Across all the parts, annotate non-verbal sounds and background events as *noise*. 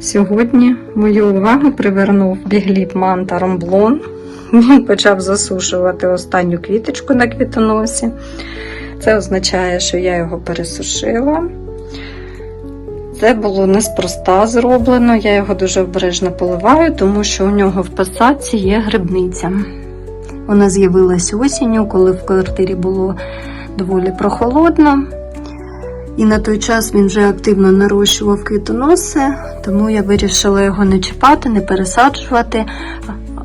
Сьогодні мою увагу привернув бігліп манта ромблон. Він почав засушувати останню квіточку на квітоносі. Це означає, що я його пересушила. Це було неспроста зроблено. Я його дуже обережно поливаю, тому що у нього в посадці є грибниця. Вона з'явилась осінню, коли в квартирі було доволі прохолодно. І на той час він вже активно нарощував квітоноси, тому я вирішила його не чіпати, не пересаджувати,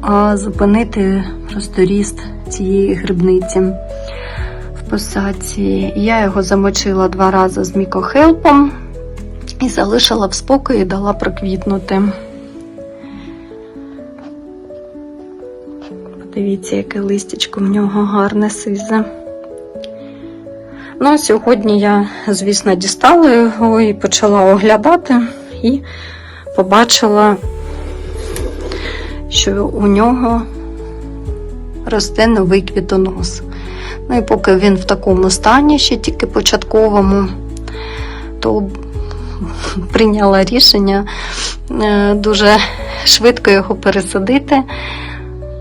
а зупинити просто ріст цієї грибниці в посадці. Я його замочила два рази з мікохелпом і залишила в спокої, дала проквітнути. Подивіться, яке листячко в нього гарне сизе. Ну, а сьогодні я, звісно, дістала його і почала оглядати, і побачила, що у нього росте новий квітонос. Ну і поки він в такому стані, ще тільки початковому, то прийняла рішення е, дуже швидко його пересадити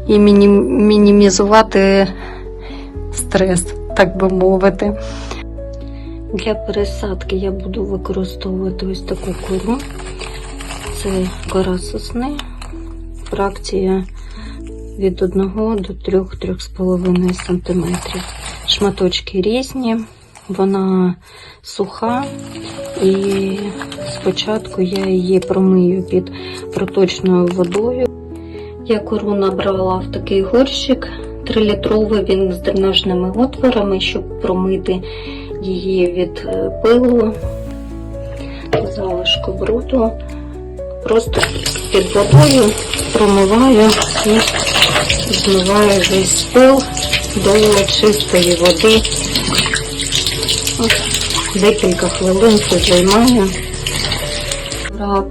і мінімізувати стрес, так би мовити. Для пересадки я буду використовувати ось таку кору. Це кора сосни. Фракція від 1 до 3-3,5 см. Шматочки різні, вона суха, і спочатку я її промию під проточною водою. Я кору набрала в такий горщик 3-літровий, він з дренажними отворами, щоб промити її від е, пилу, залишку бруду. Просто під водою промиваю і змиваю весь пил до чистої води. Декілька хвилин це займає.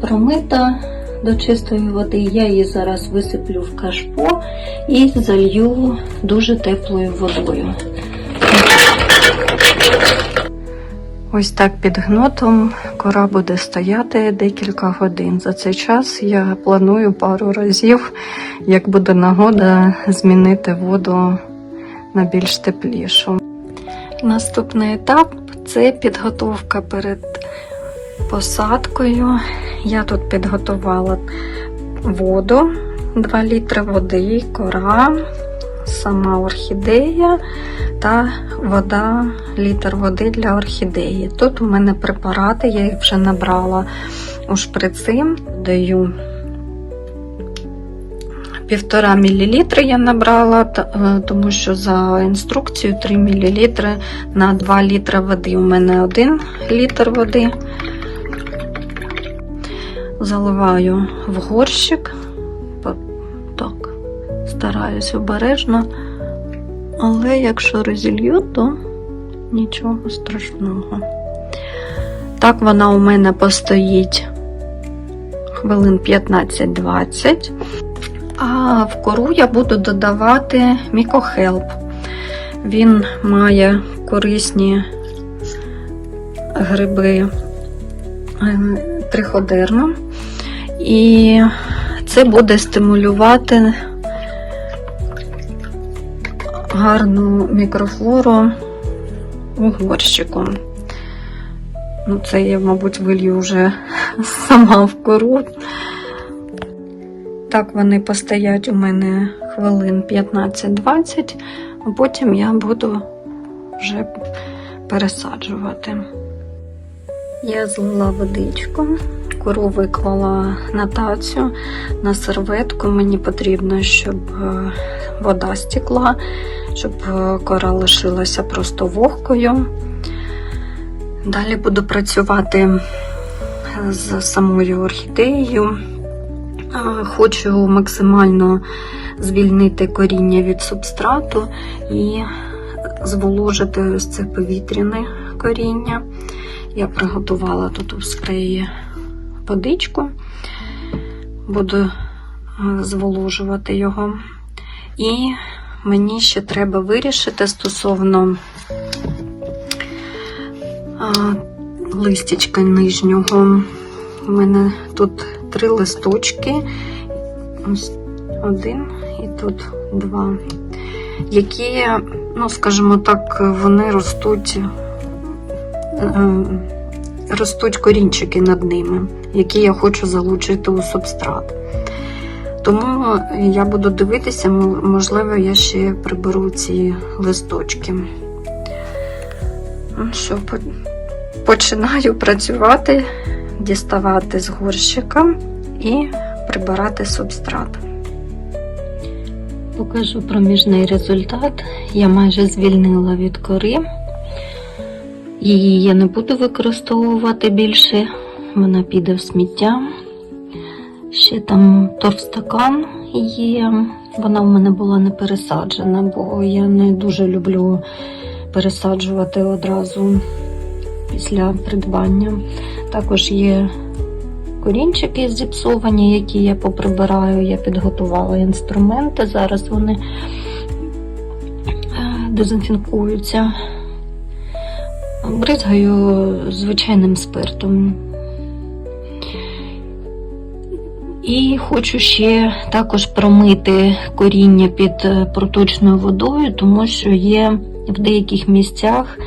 Промита до чистої води. Я її зараз висиплю в кашпо і залью дуже теплою водою. Ось так під гнотом кора буде стояти декілька годин. За цей час я планую пару разів, як буде нагода, змінити воду на більш теплішу. Наступний етап це підготовка перед посадкою. Я тут підготувала воду, 2 літри води, кора, сама орхідея та вода, літр води для орхідеї. Тут у мене препарати, я їх вже набрала у шприци, даю півтора мілілітри я набрала, е, тому що за інструкцією 3 мілілітри на 2 літри води. У мене 1 літр води. Заливаю в горщик. Так, стараюсь обережно. Але якщо розілью, то нічого страшного. Так вона у мене постоїть хвилин 15-20. А в кору я буду додавати мікохелп. Він має корисні гриби е, триходерма. І це буде стимулювати гарну мікрофлору у горщику. Ну, це я, мабуть, вилью вже *laughs* сама в кору. Так вони постоять у мене хвилин 15-20, а потім я буду вже пересаджувати. Я злила водичку, кору виклала на тацю, на серветку. Мені потрібно, щоб е, вода стекла, щоб е, кора лишилася просто вогкою. Далі буду працювати з самою орхідеєю. Хочу максимально звільнити коріння від субстрату і зволожити ось це повітряне коріння. Я приготувала тут у спреї водичку, буду е, зволожувати його. І мені ще треба вирішити стосовно а, листячка нижнього. У мене тут три листочки. Ось один і тут два. Які, ну, скажімо так, вони ростуть, е, ростуть корінчики над ними, які я хочу залучити у субстрат. Тому я буду дивитися, можливо, я ще приберу ці листочки. Ну що, починаю працювати, діставати з горщика і прибирати субстрат. Покажу проміжний результат. Я майже звільнила від кори. Її я не буду використовувати більше, вона піде в сміття. Ще там торфстакан є. Вона в мене була не пересаджена, бо я не дуже люблю пересаджувати одразу після придбання. Також є корінчики зіпсовані, які я поприбираю. Я підготувала інструменти. Зараз вони е, дезінфікуються. Бризгаю звичайним спиртом. І хочу ще також промити коріння під е, проточною водою, тому що є в деяких місцях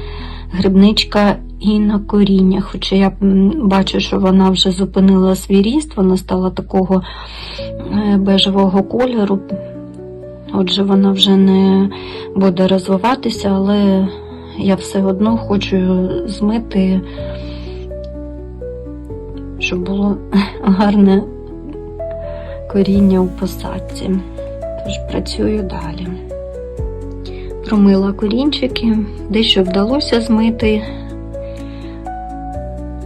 грибничка і на коріння. Хоча я бачу, що вона вже зупинила свій ріст, вона стала такого е, бежевого кольору. Отже, вона вже не буде розвиватися, але я все одно хочу змити, щоб було *laughs* гарне коріння у посадці. Тож працюю далі. Промила корінчики, дещо вдалося змити,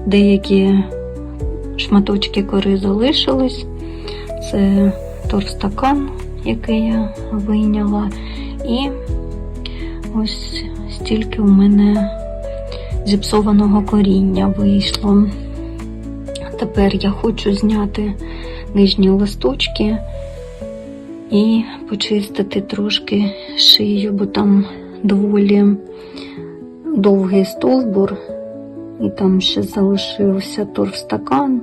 деякі шматочки кори залишились. Це торфстакан, який я вийняла. І ось стільки у мене зіпсованого коріння вийшло. Тепер я хочу зняти нижні листочки і почистити трошки шию, бо там доволі довгий стовбур, і там ще залишився торфстакан,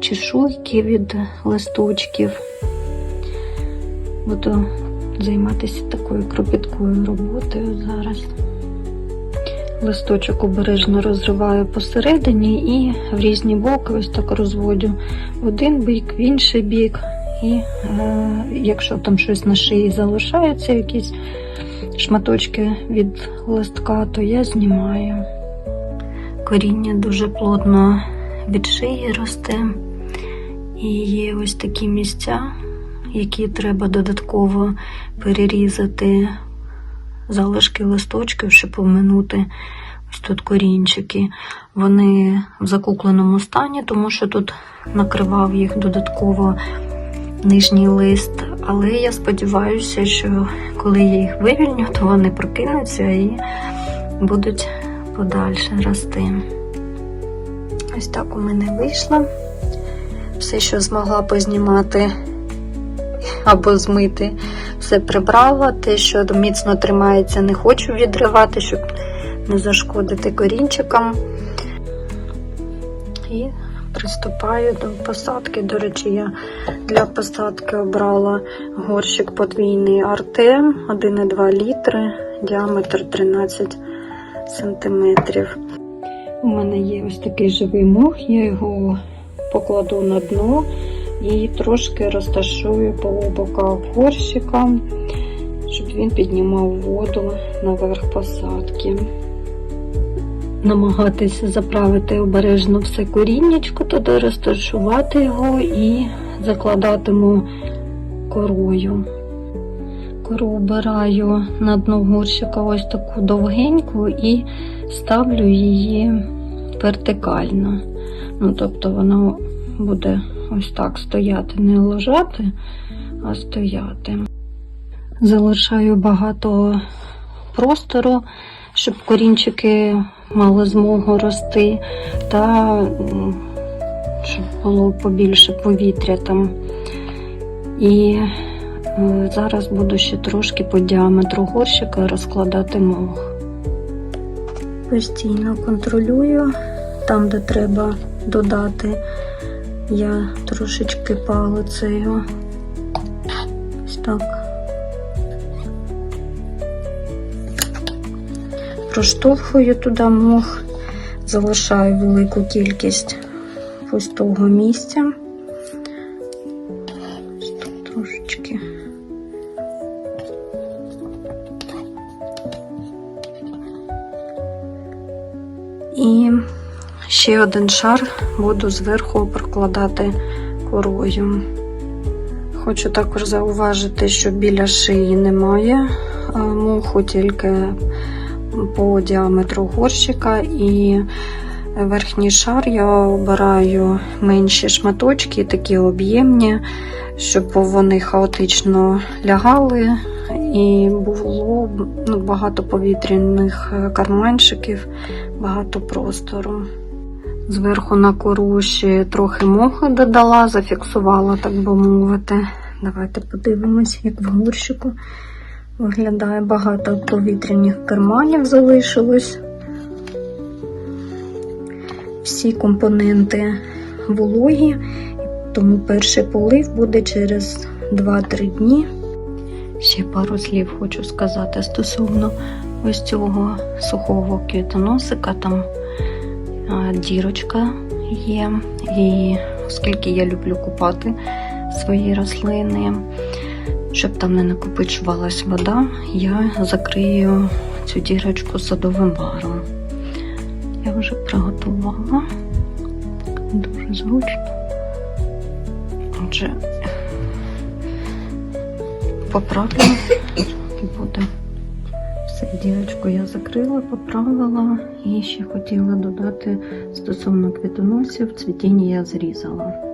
чешуйки від листочків. Буду займатися такою кропіткою роботою зараз. Листочок обережно розриваю посередині і в різні боки ось так розводю в один бік, в інший бік. І е, якщо там щось на шиї залишається, якісь шматочки від листка, то я знімаю. Коріння дуже плотно від шиї росте. І є ось такі місця, які треба додатково перерізати залишки листочків, щоб поминути ось тут корінчики. Вони в закукленому стані, тому що тут накривав їх додатково нижній лист. Але я сподіваюся, що коли я їх вивільню, то вони прокинуться і будуть подальше рости. Ось так у мене вийшло. Все, що змогла познімати або змити, все прибрала. Те, що міцно тримається, не хочу відривати, щоб не зашкодити корінчикам. І приступаю до посадки. До речі, я для посадки обрала горщик подвійний Артем 1,2 літри, діаметр 13 сантиметрів. У мене є ось такий живий мох, я його покладу на дно і трошки розташую по боках горщика, щоб він піднімав воду наверх посадки. Намагатися заправити обережно все коріннячко, туди розташувати його і закладатиму корою. Кору обираю на дно горщика ось таку довгеньку і ставлю її вертикально. Ну, тобто вона буде ось так стояти, не лежати, а стояти. Залишаю багато простору, щоб корінчики мали змогу рости, та щоб було побільше повітря там. І е, зараз буду ще трошки по діаметру горщика розкладати мох. Постійно контролюю там, де треба додати я трошечки палицею. Ось так. Проштовхую туди мох, залишаю велику кількість пустого місця. Ще один шар буду зверху прокладати корою. Хочу також зауважити, що біля шиї немає а, моху, тільки по діаметру горщика і верхній шар я обираю менші шматочки, такі об'ємні, щоб вони хаотично лягали і було ну, багато повітряних е, карманчиків, багато простору. Зверху на кору ще трохи моху додала, зафіксувала, так би мовити. Давайте подивимось, як в горщику виглядає багато повітряних карманів залишилось. Всі компоненти вологі, тому перший полив буде через 2-3 дні. Ще пару слів хочу сказати стосовно ось цього сухого квітоносика. Там дірочка є. І оскільки я люблю купати свої рослини, щоб там не накопичувалась вода, я закрию цю дірочку садовим варом. Я вже приготувала. Дуже зручно. Отже, поправлю і буде. Все, дірочку я закрила, поправила і ще хотіла додати стосовно квітоносів, цвітіння я зрізала.